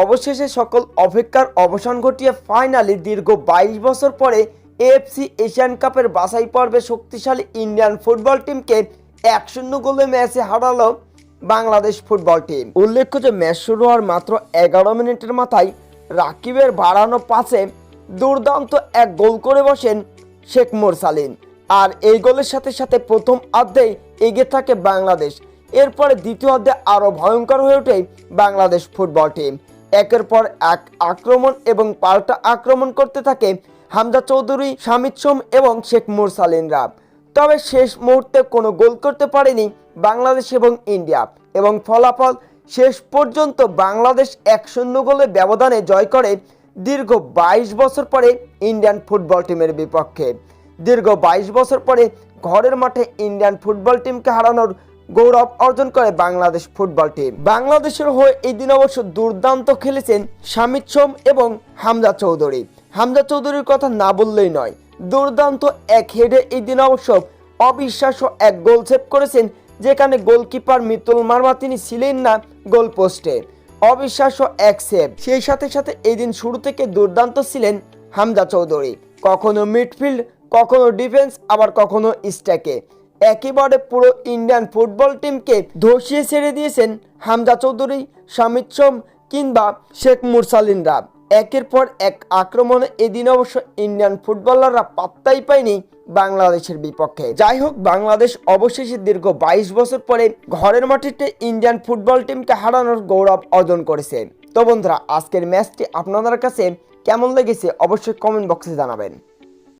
অবশেষে সকল অপেক্ষার অবসান ঘটিয়ে ফাইনালি দীর্ঘ বাইশ বছর পরে এএফসি এশিয়ান কাপের বাছাই পর্বে শক্তিশালী ইন্ডিয়ান ফুটবল টিমকে এক শূন্য গোলে ম্যাচে হারালো বাংলাদেশ ফুটবল টিম উল্লেখ্য যে ম্যাচ শুরু হওয়ার মাত্র এগারো মিনিটের মাথায় রাকিবের বাড়ানো পাশে দুর্দান্ত এক গোল করে বসেন শেখ মোরসালিন। আর এই গোলের সাথে সাথে প্রথম অর্ধেই এগিয়ে থাকে বাংলাদেশ। এরপরে দ্বিতীয় অর্ধে আরও ভয়ঙ্কর হয়ে ওঠে বাংলাদেশ ফুটবল টিম একের পর এক আক্রমণ এবং পাল্টা আক্রমণ করতে থাকে হামজা চৌধুরী, শামিদ সোম এবং শেখ মুরসালিনরা। তবে শেষ মুহূর্তে কোনো গোল করতে পারেনি বাংলাদেশ এবং ইন্ডিয়া এবং ফলাফল শেষ পর্যন্ত বাংলাদেশ এক শূন্য গোলে ব্যবধানে জয় করে দীর্ঘ বাইশ বছর পরে ইন্ডিয়ান ফুটবল টিমের বিপক্ষে। দীর্ঘ বাইশ বছর পরে ঘরের মাঠে ইন্ডিয়ান ফুটবল টিমকে হারানোর গৌরব অর্জন করে বাংলাদেশ ফুটবল টিম বাংলাদেশের হয়ে এই দিন অবশ্য দুর্দান্ত খেলেছেন শামিদ সোম এবং হামজা চৌধুরী। হামজা চৌধুরীর কথা না বললেই নয়, দুর্দান্ত এক হেডে এই দিন অবশ্য অবিশ্বাস্য এক গোল সেভ করেছেন, যেখানে গোলকিপার মিতুল মার্মা তিনি ছিলেন না গোল পোস্টে। অবিশ্বাস্য এক সেভ। সেই সাথে সাথে এই দিন শুরু থেকে দুর্দান্ত ছিলেন হামজা চৌধুরী। কখনো মিডফিল্ড কখনো ডিফেন্স আবার কখনো স্ট্যাকে একেবারে পুরো ইন্ডিয়ান ফুটবল টিমকে ধসিয়ে ছেড়ে দিয়েছেন হামজা চৌধুরী, শামিদ সোম কিংবা শেখ মুরসালিনরা। একের পর এক আক্রমণে এদিন অবশ্য ইন্ডিয়ান ফুটবলাররা পাত্তাই পায়নি বাংলাদেশের বিপক্ষে। যাই হোক, বাংলাদেশ অবশেষে দীর্ঘ বাইশ বছর পরে ঘরের মাটিতে ইন্ডিয়ান ফুটবল টিমকে হারানোর গৌরব অর্জন করেছে। তো বন্ধুরা, আজকের ম্যাচটি আপনাদের কাছে কেমন লেগেছে অবশ্যই কমেন্ট বক্সে জানাবেন।